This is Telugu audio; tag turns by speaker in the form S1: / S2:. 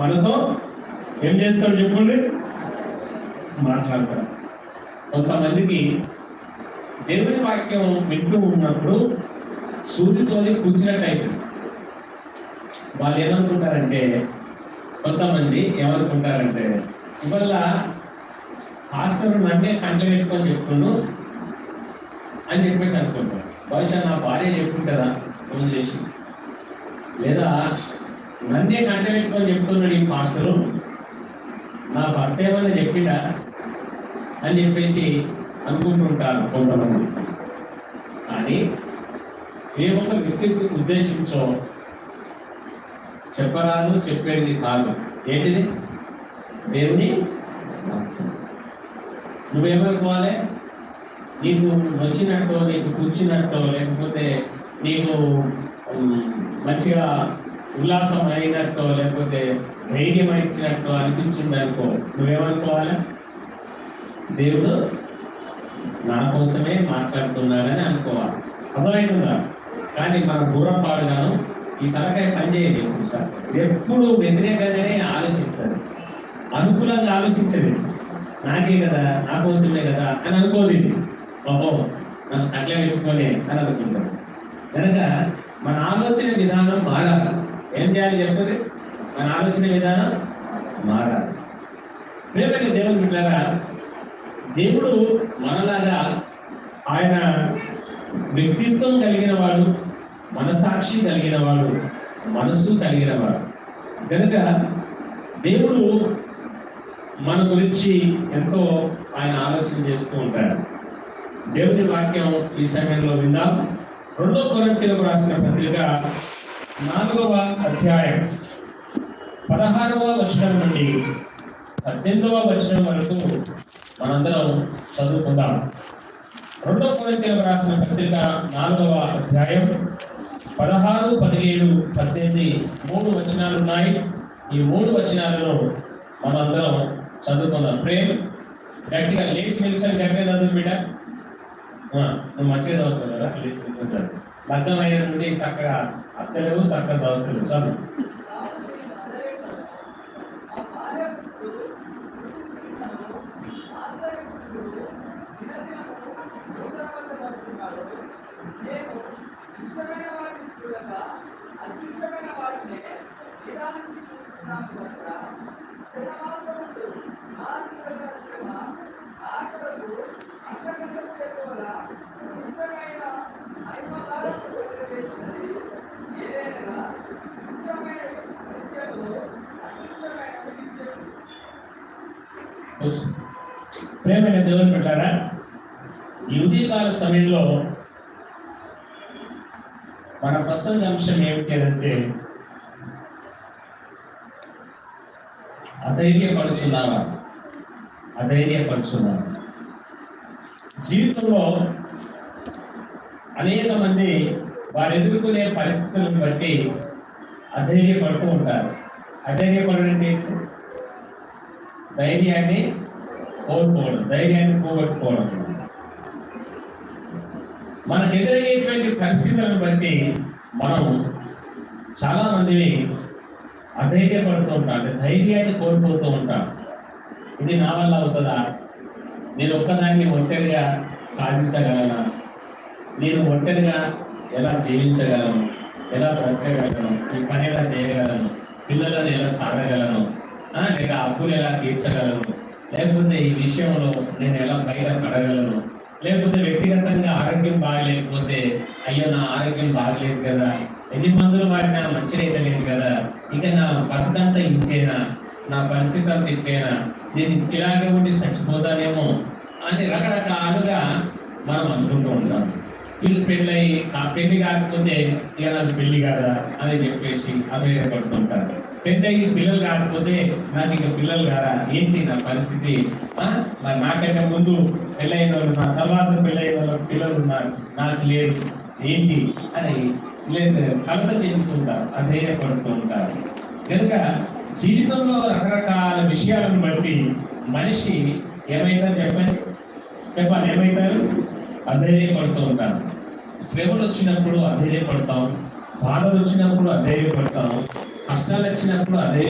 S1: మనతో ఏం చేస్తాడు చెప్పండి. మాట్లాడతారు. కొంతమందికి దేవుని వాక్యం వింటూ ఉన్నప్పుడు సూర్యుతోనే కూర్చున్నట్టు అయిపోయింది వాళ్ళు ఏమనుకుంటారంటే కొంతమంది ఏమనుకుంటారంటే ఇవల్ల హాస్టల్ నన్నే కంట పెట్టుకొని చెప్తున్నాను అని చెప్పేసి అనుకుంటారు. బహుశా నా భార్య చెప్పుకుంటారా ఫోన్ చేసి. లేదా నన్నే కంట చెప్తున్నాడు ఈ మాస్టరు. నా భర్త ఏమైనా చెప్పిడా అని చెప్పేసి అనుకుంటుంటారు కొంతమంది. కానీ ఏ ఒక్క వ్యక్తి ఉద్దేశించో చెప్పరాదు చెప్పేది కాదు. ఏంటిది? దేవుని నువ్వేమనుకోవాలి? నీకు వచ్చినట్టు నీకు కూర్చున్నట్టు లేకపోతే నీకు మంచిగా ఉల్లాసం అయినట్టు లేకపోతే ధైర్యం ఇచ్చినట్టు అనిపించింది అనుకో నువ్వేమనుకోవాలి? దేవుడు నా కోసమే మాట్లాడుతున్నాడని అనుకోవాలి. అర్థమైందా? కానీ మన పాడుగాను ఈ తలకాయ పనిచేయదు ఎప్పుడు సార్ ఎప్పుడు వ్యతిరేకంగానే ఆలోచిస్తుంది అనుకూలంగా ఆలోచించదు. నాకే కదా నా కోసమే కదా అని అనుకోదు ఇది. ఓహో నన్ను అట్లా పెట్టుకొని అని అనుకుంటాను కనుక మన ఆలోచన విధానం మారాలి ఏం చేయాలి చెప్పదు మన ఆలోచన విధానం మారాలి. ప్రేమైన దేవుని బిడ్డలారా దేవుడు మనలాగా ఆయన వ్యక్తిత్వం కలిగిన వాడు మనసాక్షి కలిగిన వాడు మనస్సు కలిగిన వాడు. కనుక దేవుడు మన గురించి ఎంతో ఆయన ఆలోచన చేస్తూ ఉంటాడు. దేవుని వాక్యం ఈ సమయంలో విందాం. రెండో కొరంతీలకు రాసిన పత్రిక నాలుగవ అధ్యాయం పదహారవ వచనం నుండి పద్దెనిమిదవ వచనం వరకు మనందరం చదువుకుందాం. రెండవ కొరింథీయులకు రాసిన పత్రిక నాలుగవ అధ్యాయం పదహారు పదిహేడు పద్దెనిమిది మూడు వచనాలు ఉన్నాయి. ఈ మూడు వచనాలను మనందరం చదువుకుందాం. ప్రేమ్ గట్టిగా లేచి నిలిచిన గట్టిగా చదువు బిడ్డ. నువ్వు మంచిగా చదువుతావు కదా? లేచి నిలిచిన చదువు లగ్నమైన నుండి చక్కగా అత్తలేవు చక్కగా చదువుతావు చదువు కూర్చో. ప్రేమైన దేవుని పెట్టారా? ఈ ఉదయకాల సమయంలో మన ప్రసంగ అంశం ఏమిటి అంటే అధైర్యపడుచున్నావా అధైర్యపడుచున్నావా జీవితంలో అనేక మంది వారు ఎదుర్కొనే పరిస్థితులను బట్టి అధైర్యపడుతూ ఉంటారు. అధైర్యపడడం అంటే ధైర్యాన్ని కోల్పోవడం ధైర్యాన్ని పోగొట్టుకోవడం. మనకు ఎదురయ్యేటువంటి పరిస్థితులను బట్టి మనం చాలా మందిని అధైర్యపడుతూ ఉంటాం అంటే ధైర్యాన్ని కోల్పోతూ ఉంటాం ఇది నా వల్ల అవుతుందా? నేను ఒక్కదాన్ని ఒంటరిగా సాధించగలనా? నేను ఒంటరిగా ఎలా జీవించగలను? ఎలా బ్రతకగలను? ఈ పని ఎలా చేయగలను? పిల్లలను ఎలా సాగగలను? లేక అప్పులు ఎలా తీర్చగలను? లేకపోతే ఈ విషయంలో నేను ఎలా బయట పడగలను లేకపోతే వ్యక్తిగతంగా ఆరోగ్యం బాగలేకపోతే అయ్యో నా ఆరోగ్యం బాగలేదు కదా. ఎన్ని మందులు వాడినా మంచిగా లేదు కదా. ఇక నా బతుకంతా ఇంతేనా? నా పరిస్థితి అంతా ఇంతేనా? నేను ఇలాగే ఉండి చచ్చిపోతానేమో అని రకరకాలుగా మనం అనుకుంటూ ఉంటాం. వీళ్ళు పెళ్ళి ఆ పెళ్ళి కాకపోతే ఇక నాకు పెళ్ళి కదా అని చెప్పేసి అభిప్రాయపడుతుంటారు. పెళ్ళయి పిల్లలు కాకపోతే నాకు ఇక పిల్లలు కాదా ఏంటి నా పరిస్థితి? మరి నాకంటే ముందు పెళ్ళైన వాళ్ళు నా తర్వాత పెళ్ళైన వాళ్ళకి పిల్లలు ఉన్నారు. నాకు లేదు. ఏంటి? అని లేదు కలత చెందుతుంటారు. అధైర్యపడుతూ ఉంటారు కనుక జీవితంలో రకరకాల విషయాలను బట్టి మనిషి ఏమైతారు చెప్పండి? చెప్పాలి. ఏమైతారు? అధైర్యపడుతూ ఉంటారు. శ్రమలు వచ్చినప్పుడు అధైర్యపడతాం బాధలు వచ్చినప్పుడు అధైర్యపడతాం కష్టాలు వచ్చినప్పుడు అదే